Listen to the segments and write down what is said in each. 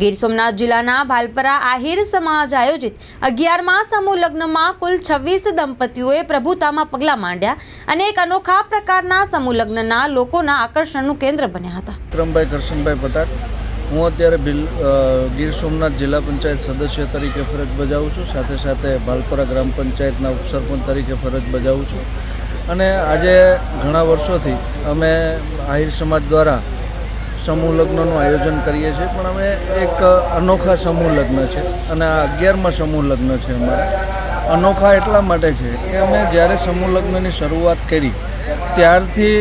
ગીર સોમનાથ જિલ્લાના ભાલપરા આહિર સમાજ આયોજિત અગિયારમાં સમૂહ લગ્નમાં કુલ છવ્વીસ દંપતીઓએ પ્રભુતામાં પગલાં માંડ્યા અને એક અનોખા પ્રકારના સમૂહ લગ્નના લોકોના આકર્ષણનું કેન્દ્ર બન્યા હતા. વિક્રમભાઈ, કરશનભાઈ પટાક. હું અત્યારે બિલ ગીર સોમનાથ જિલ્લા પંચાયત સદસ્ય તરીકે ફરજ બજાવું છું. સાથે સાથે ભાલપરા ગ્રામ પંચાયતના ઉપસરપંચ તરીકે ફરજ બજાવું છું. અને આજે ઘણા વર્ષોથી અમે આહિર સમાજ દ્વારા સમૂહ લગ્નનું આયોજન કરીએ છીએ, પણ અમે એક અનોખા સમૂહ લગ્ન છે અને આ અગિયારમાં સમૂહ લગ્ન છે અમારે. અનોખા એટલા માટે છે કે અમે જ્યારે સમૂહ લગ્નની શરૂઆત કરી, ત્યારથી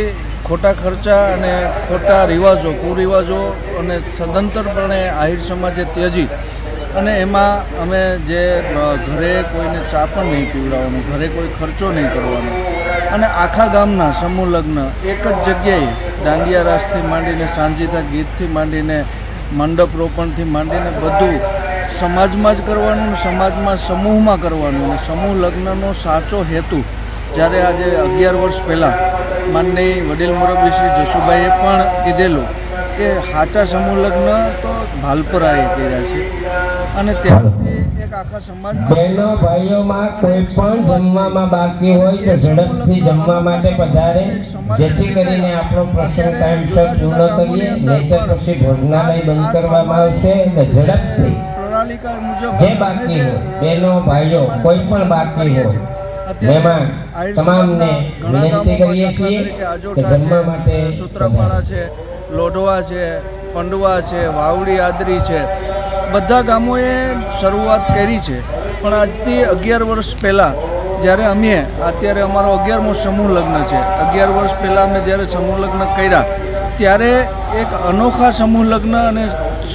ખોટા ખર્ચા અને ખોટા રિવાજો, કુરિવાજો અને સદંતરપણે આહિર સમાજે ત્યજી અને એમાં અમે જે ઘરે કોઈને ચા પણ નહીં પીવડાવવાનું, ઘરે કોઈ ખર્ચો નહીં કરવાનો. અને આખા ગામના સમૂહ લગ્ન એક જ જગ્યાએ દાંડિયા રાસથી માંડીને સાંજીતા ગીતથી માંડીને મંડપ રોપણથી માંડીને બધું સમાજમાં જ કરવાનું સમાજમાં સમૂહમાં કરવાનું સમૂહ લગ્નનો સાચો હેતુ. જ્યારે આજે અગિયાર વર્ષ પહેલાં માનની વડીલ મુરબ્બી શ્રી જશુભાઈએ પણ કીધેલું કે સાચા સમૂહ લગ્ન તો ભાલપરાએ કર્યા છે. અને ત્યારથી આખા સમાજ બહેનો ભાઈઓમાં કોઈ પણ જમવામાં બાકી હોય તો ઝડપથી જમવા માટે પધારે જેથી કરીને આપણો પ્રસંગ ટાઈમસર પૂર્ણ કરીએ નહીતર પછી ભોજનાલય બંધ કરવામાં આવશે એટલે ઝડપથી. જે બાકી હોય બહેનો ભાઈઓ કોઈ પણ બાકી હોય મહેમાન તમામને વિનંતી કરીએ છીએ કે જમવા માટે સૂત્રપાળા છે લોઢવા છે પંડવા છે વાવડી આદરી છે. બધા ગામોએ શરૂઆત કરી છે. પણ આજથી અગિયાર વર્ષ પહેલાં જ્યારે અમે, અત્યારે અમારો અગિયારમો સમૂહ લગ્ન છે. અગિયાર વર્ષ પહેલાં અમે જ્યારે સમૂહ લગ્ન કર્યા, ત્યારે એક અનોખા સમૂહ લગ્ન અને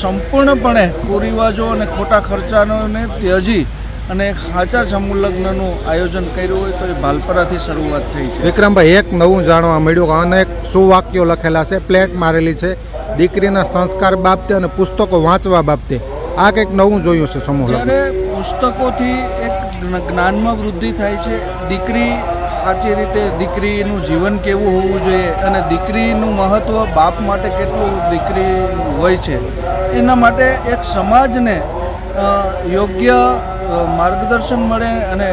સંપૂર્ણપણે કુરિવાજો અને ખોટા ખર્ચાનોને ત્યજી અને એક સાચા સમૂહ લગ્નનું આયોજન કર્યું હોય તો એ ભાલપરાથી શરૂઆત થઈ છે. વિક્રમભાઈ, એક નવું જાણવા મળ્યું અનેક સુવાક્યો લખેલા છે, પ્લેટ મારેલી છે. દીકરીના સંસ્કાર બાબતે અને પુસ્તકો વાંચવા બાબતે. આ કંઈક નવું જોયું છે સમૂહ. જ્યારે પુસ્તકોથી એક જ્ઞાનમાં વૃદ્ધિ થાય છે, દીકરી સાચી રીતે દીકરીનું જીવન કેવું હોવું જોઈએ અને દીકરીનું મહત્ત્વ બાપ માટે કેટલું દીકરી હોય છે, એના માટે એક સમાજને યોગ્ય માર્ગદર્શન મળે અને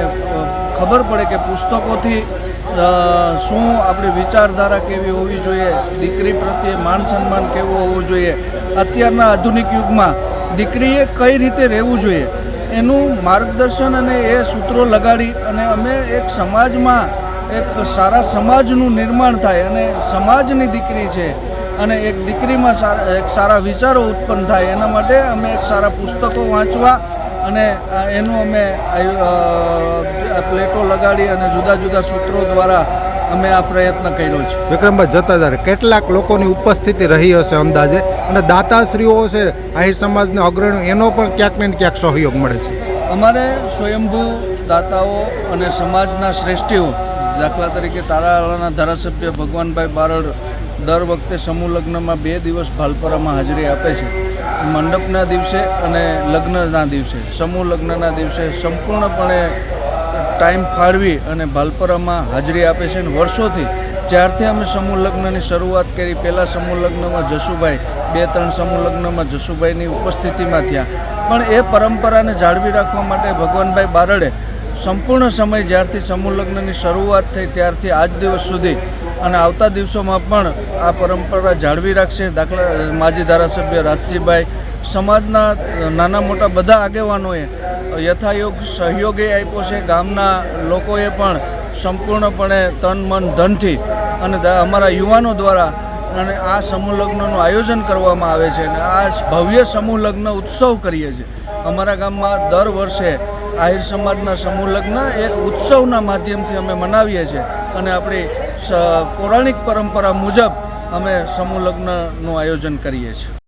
ખબર પડે કે પુસ્તકોથી શું આપણી વિચારધારા કેવી હોવી જોઈએ, દીકરી પ્રત્યે માન સન્માન કેવું હોવું જોઈએ અત્યારના આધુનિક યુગમાં દીકરીએ કઈ રીતે રહેવું જોઈએ? એનું માર્ગદર્શન અને એ સૂત્રો લગાડી અને અમે એક સમાજમાં એક સારા સમાજનું નિર્માણ થાય અને સમાજની દીકરી છે અને એક દીકરીમાં સારા, એક સારા વિચારો ઉત્પન્ન થાય એના માટે અમે એક સારા પુસ્તકો વાંચવા અને એનું અમે પ્લેટો લગાડી અને જુદા જુદા સૂત્રો દ્વારા અમે આ પ્રયત્ન કર્યો છે. વિક્રમભાઈ જતા જ્યારે કેટલાક લોકોની ઉપસ્થિતિ રહી હશે અંદાજે. અને દાતાશ્રીઓ છે આહિર સમાજના અગ્રણીઓ એનો પણ ક્યાંક ને ક્યાંક સહયોગ મળે છે. અમારે સ્વયંભૂ દાતાઓ અને સમાજના શ્રેષ્ઠીઓ દાખલા તરીકે તારાવાળાના ધારાસભ્ય ભગવાનભાઈ બારડ દર વખતે સમૂહ લગ્નમાં બે દિવસ ભાલપરામાં હાજરી આપે છે. મંડપના દિવસે અને લગ્નના દિવસે. સમૂહ લગ્નના દિવસે સંપૂર્ણપણે ટાઈમ ફાળવી અને ભાલપરામાં હાજરી આપે છે અને વર્ષોથી જ્યારથી અમે સમૂહ લગ્નની શરૂઆત કરી, પહેલાં સમૂહ લગ્નમાં જશુભાઈ બે ત્રણ સમૂહ લગ્નમાં જશુભાઈની ઉપસ્થિતિમાં થયા. પણ એ પરંપરાને જાળવી રાખવા માટે ભગવાનભાઈ બારડે સંપૂર્ણ સમય જ્યારથી સમૂહ લગ્નની શરૂઆત થઈ ત્યારથી આજ દિવસ સુધી અને આવતા દિવસોમાં પણ આ પરંપરા જાળવી રાખશે. દાખલા, માજી ધારાસભ્ય રાશિભાઈ સમાજના નાના મોટા બધા આગેવાનોએ યથાયોગ સહયોગે આપ્યો છે. ગામના લોકોએ પણ સંપૂર્ણપણે તન, મન, ધનથી અને અમારા યુવાનો દ્વારા અને આ સમૂહ લગ્નનું આયોજન કરવામાં આવે છે અને આ ભવ્ય સમૂહ લગ્ન ઉત્સવ કરીએ છીએ. અમારા ગામમાં દર વર્ષે આહિર સમાજના સમૂહ લગ્ન એક ઉત્સવના માધ્યમથી અમે મનાવીએ છીએ અને આપણી પૌરાણિક પરંપરા મુજબ અમે સમૂહ લગ્નનું આયોજન કરીએ છીએ.